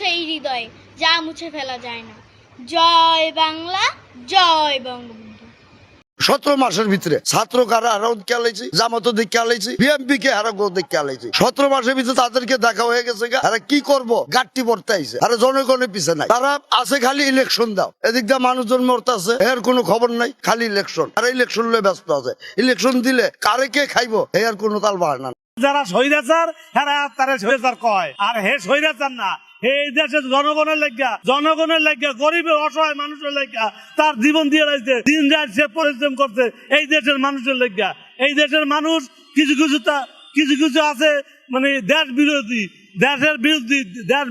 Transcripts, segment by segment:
সেই হৃদয়ে যা মুছে ফেলা যায় না। জয় বাংলা জয় বঙ্গবন্ধু। সতেরো মাসের ভিতরে ছাত্র কারা হারাও খেলাইছি জামাতো দিক খেলাইছি বিএমপি কে হারা গো দিক খেলাইছি সতেরো মাসের ভিতরে তাদেরকে দেখা হয়ে গেছে গা। আরে কি করব? গাট্টি পড়তে আইছে। আরে জনগণের পিছে নাই। তারা আছে খালি ইলেকশন দাও। এদিক দিয়ে মানুষজন মরতে আছে এর কোনো খবর নাই খালি ইলেকশন আর ইলেকশন লয়ে ব্যস্ত আছে। ইলেকশন দিলে কারে কে খাইবো? এর কোনো তাল বাহানা নাই। যারা স্বৈরাচার হেরা তারা স্বৈরাচার কয়। আর হে স্বৈরাচার না এই দেশের জনগণের লেখা জনগণের লেখা গরিবের অসহায় মানুষের লেখা তার জীবন দিয়ে রাখছে দিন রাত সে পরিশ্রম করছে, এই দেশের মানুষের লেখা এই দেশের মানুষ কিছু কিছু তা, কিছু কিছু আছে মানে দেশ বিরোধী, দেশের বিরোধী দেশ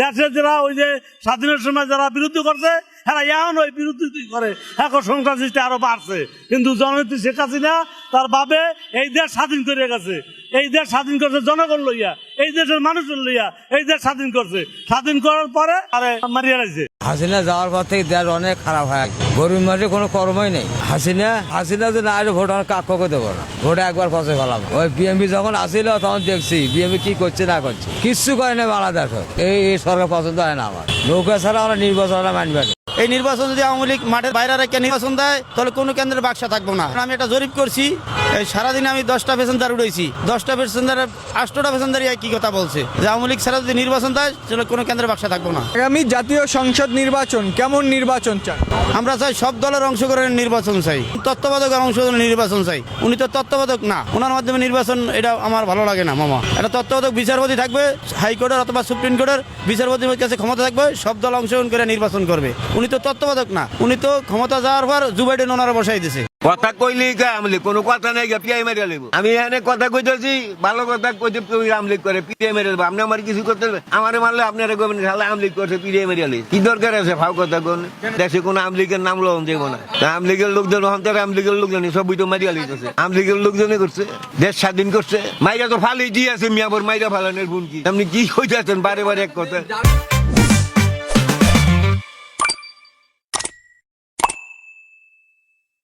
দেশের যারা ওই যে স্বাধীনের সময় যারা বিরুদ্ধে করছে হ্যাঁ এখন ওই বিরুদ্ধে করে। এখন সৃষ্টি আরও বাড়ছে। কিন্তু জননেত্রী শেখ হাসিনা, তার বাবে এই দেশ স্বাধীন করে গেছে। এই দেশ স্বাধীন করছে জনগণ লইয়া, এই দেশের মানুষের লইয়া এই দেশ স্বাধীন করছে। স্বাধীন করার পরে আরে মারিয়া রাখছে হাসিনা যাওয়ার পর থেকে দেশ অনেক খারাপ হয়ে। গরিব মানুষের কোনো কর্মই নেই। হাসিনা হাসিনা যে না আসলে ভোট আমার কাককে দেবো না? ভোটে একবার ফসে ফেলাম ওই বিএমপি যখন আসিল, তখন দেখছি বিএমপি কি করছে, না করছে। কিচ্ছু করে না বাংলাদেশ এই সরকার পছন্দ হয় না আমার। নৌকা ছাড়া আমরা নির্বাচন মানবে না। এই নির্বাচন যদি আওয়ামী লীগ মাঠের বাইরে রেখে নির্বাচন দেয়, তাহলে কোনো কেন্দ্রের বাক্সা থাকব না। আমি এটা জরিপ করছি। সারাদিনে আমি দশটা প্যাসেঞ্জার উঠেছি দশটা প্যাসেঞ্জার আটটা প্যাসেঞ্জার কি কথা বলছে। যে আওয়ামী লীগ ছাড়া যদি নির্বাচন দেয় তাহলে কোনো কেন্দ্রের বাক্সা থাকব না। আগামী জাতীয় সংসদ নির্বাচন কেমন নির্বাচন চান? আমরা চাই সব দলের অংশগ্রহণের নির্বাচন চাই। তত্ত্বাবধায়কের অংশগ্রহণের নির্বাচন চাই। উনি তো তত্ত্বাবধায়ক না। ওনার মাধ্যমে নির্বাচন এটা আমার ভালো লাগে না মামা। এটা তত্ত্বাবধায়ক বিচারপতি থাকবে হাইকোর্টের অথবা সুপ্রিম কোর্টের বিচারপতির কাছে ক্ষমতা থাকবে সব দল অংশগ্রহণ করে নির্বাচন করবে। উনি তো তত্ত্বাবধায়ক না। উনি তো ক্ষমতা যাওয়ার পর জুবাইডেন ওনারা বসাই দিছে। কথা কইলি কা আমলি কোনো কথা নাই গা, পিয়াই মেরে লিব আমি এখানে কথা কইতেছি, ভালো কথা কইতে তুই আমলিক করে, পিয়াই মেরে দেবো আপনি আমার কিছু করতে আমারে মারলে আপনারা কবেন খালে, আমলিক করছে, পিয়াই মেরে আলি কি দরকার আছে? ফাও কথা কোন দেশে কোনো আমলিকের নাম লন দেবো না। আমলিকের লোকজন হন্তার আমলিকের লোকজন সবই তো মারিয়া লিতেছে আমলিকের লোকজনই করছে, দেশ স্বাধীন করছে। মাইরা তো ফালি দিয়ে আছে মিয়াবর মাইরা ফালানের ভুল কি? আপনি কি কইতেছেন? বারে বারে এক কথা